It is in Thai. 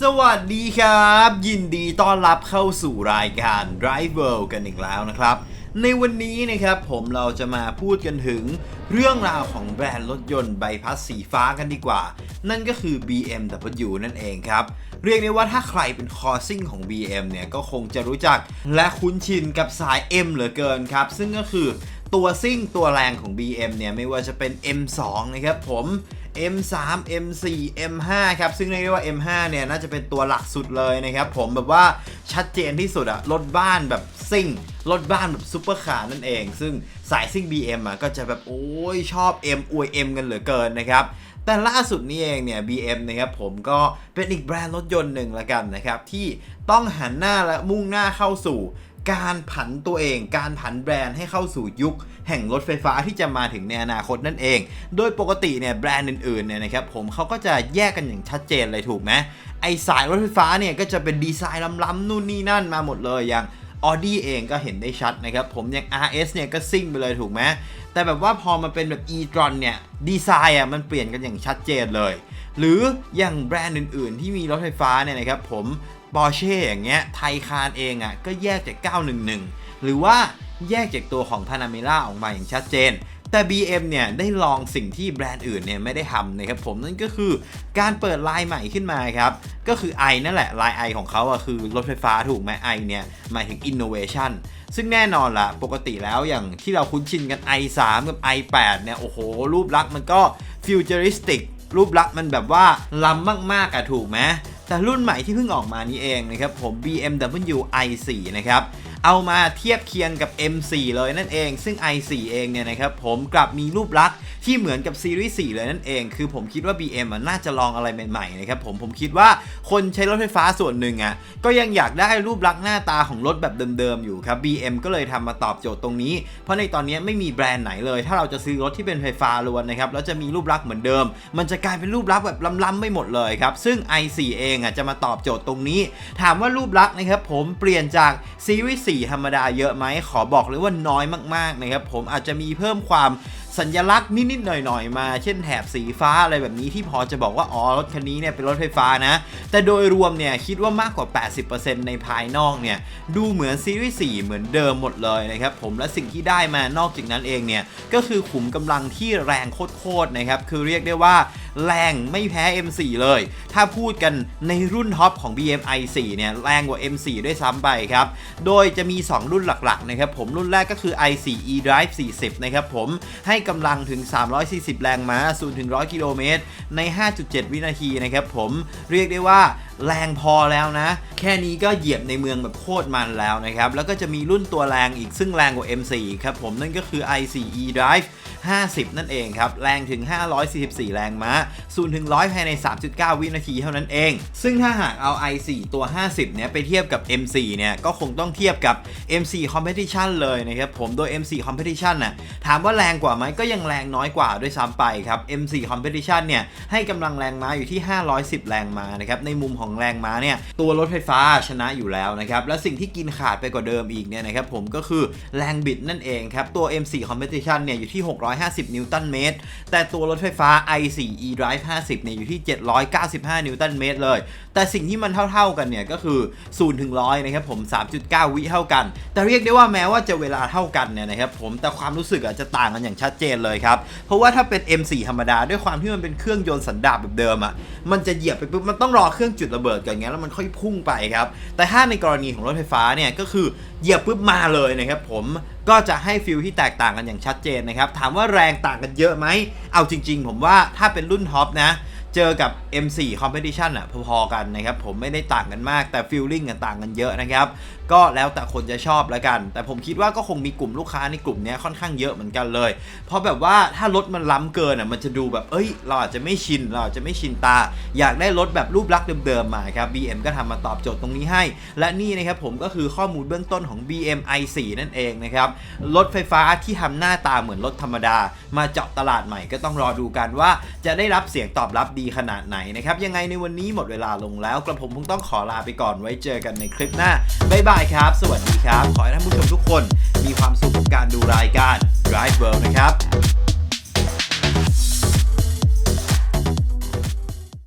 สวัสดีครับ ยินดีต้อนรับเข้าสู่รายการ Drive World กันอีกแล้วนะครับ ในวันนี้นะครับผมเราจะมาพูดกันถึงเรื่องราวของแบรนด์รถยนต์ใบพัดสีฟ้ากันดีกว่า นั่นก็คือ BMW นั่นเองครับ เรียกได้ว่าถ้าใครเป็นคอซิ่งของ BM เนี่ยก็คงจะรู้จักและคุ้นชินกับสาย M เหลือเกินครับ ซึ่งก็คือตัวซิ่งตัวแรงของ BM เนี่ยไม่ว่าจะเป็น M2 นะครับผม M3 M4 M5 ครับ ซึ่งเรียกได้ว่า M5 เนี่ยน่าจะเป็นตัวหลักสุดเลยนะครับ ผมแบบว่าชัดเจนที่สุดอะรถบ้านแบบซิ่งรถบ้านแบบซุปเปอร์คาร์นั่นเอง ซึ่งสายซิ่ง BM อะก็จะแบบโอ้ยชอบ M อวย M กันเหลือเกินนะครับแต่ล่าสุดนี้เองเนี่ย BM นะครับผมก็เป็นอีกแบรนด์รถยนต์หนึ่งละกันนะครับ ที่ต้องหันหน้าและมุ่งหน้าเข้าสู่ การผันตัวเอง การผันแบรนด์ให้เข้าสู่ยุค แห่งรถไฟฟ้าที่จะมาถึงในอนาคตนั่นเอง โดยปกติเนี่ยแบรนด์อื่นๆเนี่ยนะครับผมเขาก็จะแยกกันอย่างชัดเจนเลยถูกไหมไอสายรถไฟฟ้าเนี่ยก็จะเป็นดีไซน์ล้ำๆนู่นนี่นั่นมาหมดเลยอย่าง Audi เองก็เห็นได้ชัดนะครับผมอย่าง RS เนี่ยก็ซิ่งไปเลยถูกไหมแต่แบบว่าพอมาเป็นแบบ e-tron เนี่ยดีไซน์อะมันเปลี่ยนกันอย่างชัดเจนเลย หรืออย่างแบรนด์อื่นๆ ที่มีรถไฟฟ้าเนี่ยนะครับผม ปอร์เช่อย่างเงี้ยไทยคารเองอะก็แยกจาก 911 หรือว่าแยกจากตัวของ Panamera ออกมาอย่างชัดเจน แต่ BM เนี่ยได้ลองสิ่งที่แบรนด์อื่นเนี่ยไม่ได้ทำนะครับผมนั่นก็คือการเปิดไลน์ใหม่ขึ้นมาครับ ก็คือ i นั่นแหละไลน์ i ของเขาอะคือรถไฟฟ้าถูกไหม i เนี่ยหมายถึง innovation ซึ่งแน่นอนละปกติแล้วอย่างที่เราคุ้นชินกัน i3 กับ i8 เนี่ยโอ้โห รูปลักษณ์มันก็ futuristic รูปลักษณ์มันแบบว่าล้ำมากๆอะถูกไหม แต่รุ่นใหม่ที่เพิ่งออกมานี้เองนะครับผม BMW i4 นะครับ เอามาเทียบเคียงกับ M4 เลยนั่นเอง ซึ่ง i4 เองเนี่ยนะครับผมกลับมีรูปลักษณ์ที่เหมือนกับซีรีส์4เลยนั่นเอง คือผมคิดว่า BM อะน่าจะลองอะไรใหม่ๆนะครับผมผมคิดว่าคนใช้รถไฟฟ้าส่วนหนึ่งอะก็ยังอยากได้รูปลักษณ์หน้าตาของรถแบบเดิมๆอยู่ครับ BM ก็เลยทำมาตอบโจทย์ตรงนี้ เพราะในตอนนี้ไม่มีแบรนด์ไหนเลย ถ้าเราจะซื้อรถที่เป็นไฟฟ้าล้วนนะครับแล้วจะมีรูปลักษณ์เหมือนเดิม มันจะกลายเป็นรูปลักษณ์แบบล้ำๆไม่หมดเลยครับ ซึ่ง i4 เองอะจะมาตอบโจทย์ตรงนี้ ถามว่ารูปลักษณ์นะครับผมเปลี่ยนจากซีรีส์4 ธรรมดาเยอะไหมขอบอกเลยว่าน้อยมากๆนะครับผมอาจจะมีเพิ่มความ สัญลักษณ์นิดๆหน่อยๆ มา เช่นแถบสีฟ้าอะไรแบบนี้ที่พอจะบอกว่าอ๋อรถคันนี้เนี่ยเป็นรถไฟฟ้านะ แต่โดยรวมเนี่ยคิดว่ามากกว่า 80%ในภายนอกเนี่ยดูเหมือนซีรีส์4เหมือนเดิมหมดเลยนะครับผมและสิ่งที่ได้มานอกจากนั้นเองเนี่ยก็คือขุมกำลังที่แรงโคตรๆนะครับคือเรียกได้ว่าแรงไม่แพ้ M4 เลย ถ้าพูดกันในรุ่นท็อปของ BMI 4เนี่ยแรงกว่า M4 ด้วยซ้ำไปครับ โดยจะมี 2 รุ่นหลักๆนะครับผมรุ่นแรกก็คือ i4 eDrive 40 นะครับผมให้กำลังถึง 340 แรงม้า0ถึง100 กิโลเมตร ใน 5.7 วินาทีนะครับผมเรียกได้ว่าแรงพอแล้วนะ แค่นี้ก็เหยียบในเมืองแบบโคตรมันแล้วนะครับ แล้วก็จะมีรุ่นตัวแรงอีกซึ่งแรงกว่า M4 ครับผมนั่นก็คือ i4 eDrive 50 นั่นเองครับ แรงถึง 544 แรงม้า0ถึง100 ภายใน 3.9 วินาทีเท่านั้นเอง ซึ่งถ้าหากเอา i4 ตัว 50 เนี่ยไปเทียบกับ M4 เนี่ยก็คงต้องเทียบกับ M4 Competition เลยนะครับผม โดย M4 Competition น่ะถามว่าแรงกว่าไหมก็ยังแรงน้อยกว่าด้วยซ้ำไปครับ M4 Competition เนี่ยให้กำลังแรงม้าอยู่ที่ 510 แรงม้านะครับในมุมของแรงม้าเนี่ยตัวรถไฟฟ้าชนะอยู่แล้วนะครับและสิ่งที่กินขาดไปกว่าเดิมอีกเนี่ยนะครับผมก็คือแรงบิดนั่นเองครับตัว M4 Competition เนี่ยอยู่ที่ 650 นิวตันเมตร แต่ตัวรถไฟฟ้า i4 eDrive 50 เนี่ยอยู่ที่ 795 นิวตันเมตรเลย แต่สิ่งที่มันเท่า ๆกันเนี่ยก็คือ0ถึง100นะครับผม 3.9 วิเท่ากัน แต่เรียกได้ว่าแม้ว่าจะเวลาเท่ากันเนี่ยนะครับผมแต่ความรู้สึกอาจจะต่างกันอย่างชัดเจนเลยครับ เพราะว่าถ้าเป็น M4 ธรรมดาด้วยความที่มันเป็นเครื่องยนต์สันดาปแบบเดิมอะ่ะมันจะเหยียบไปปุ๊บมันต้องรอเครื่องจุดระเบิดก่อนไงแล้วมันค่อยพุ่งไปครับ แต่ถ้าในกรณีของรถไฟฟ้าเนี่ยก็คือเหยียบปุ๊บมาเลยนะครับผมก็จะให้ฟิลที่แตกต่างกันอย่างชัดเจนนะครับถามว่าแรงต่างกันเยอะไหมเอาจริง ๆ ผมว่าถ้าเป็นรุ่นท็อปนะ เจอกับ M4 Competition อะพอๆกันนะครับผมไม่ได้ต่างกันมากแต่ฟีลลิ่งกันต่างกันเยอะนะครับก็แล้วแต่คนจะชอบแล้วกัน แต่ผมคิดว่าก็คงมีกลุ่มลูกค้าในกลุ่มนี้ค่อนข้างเยอะเหมือนกันเลย เพราะแบบว่าถ้ารถมันล้ำเกินอะมันจะดูแบบเอ้ย เราอาจจะไม่ชินเราอาจจะไม่ชินตา อยากได้รถแบบรูปลักษณ์เดิมๆมาครับ BM ก็ทำมาตอบโจทย์ตรงนี้ให้ และนี่นะครับผมก็คือข้อมูลเบื้องต้นของ BM i4 นั่นเองนะครับรถไฟฟ้าที่ทำหน้าตาเหมือนรถธรรมดา มาเจาะตลาดใหม่ก็ต้องรอดูกันว่าจะได้รับเสียงตอบรับดีดีขนาดไหนนะครับ ยังไงในวันนี้หมดเวลาลงแล้ว กระผมคงต้องขอลาไปก่อนไว้เจอกันในคลิปหน้าบ๊ายบายครับ สวัสดีครับ ขอให้ท่านผู้ชมทุกคน มีความสุขกับการดูรายการ Drive World นะครับ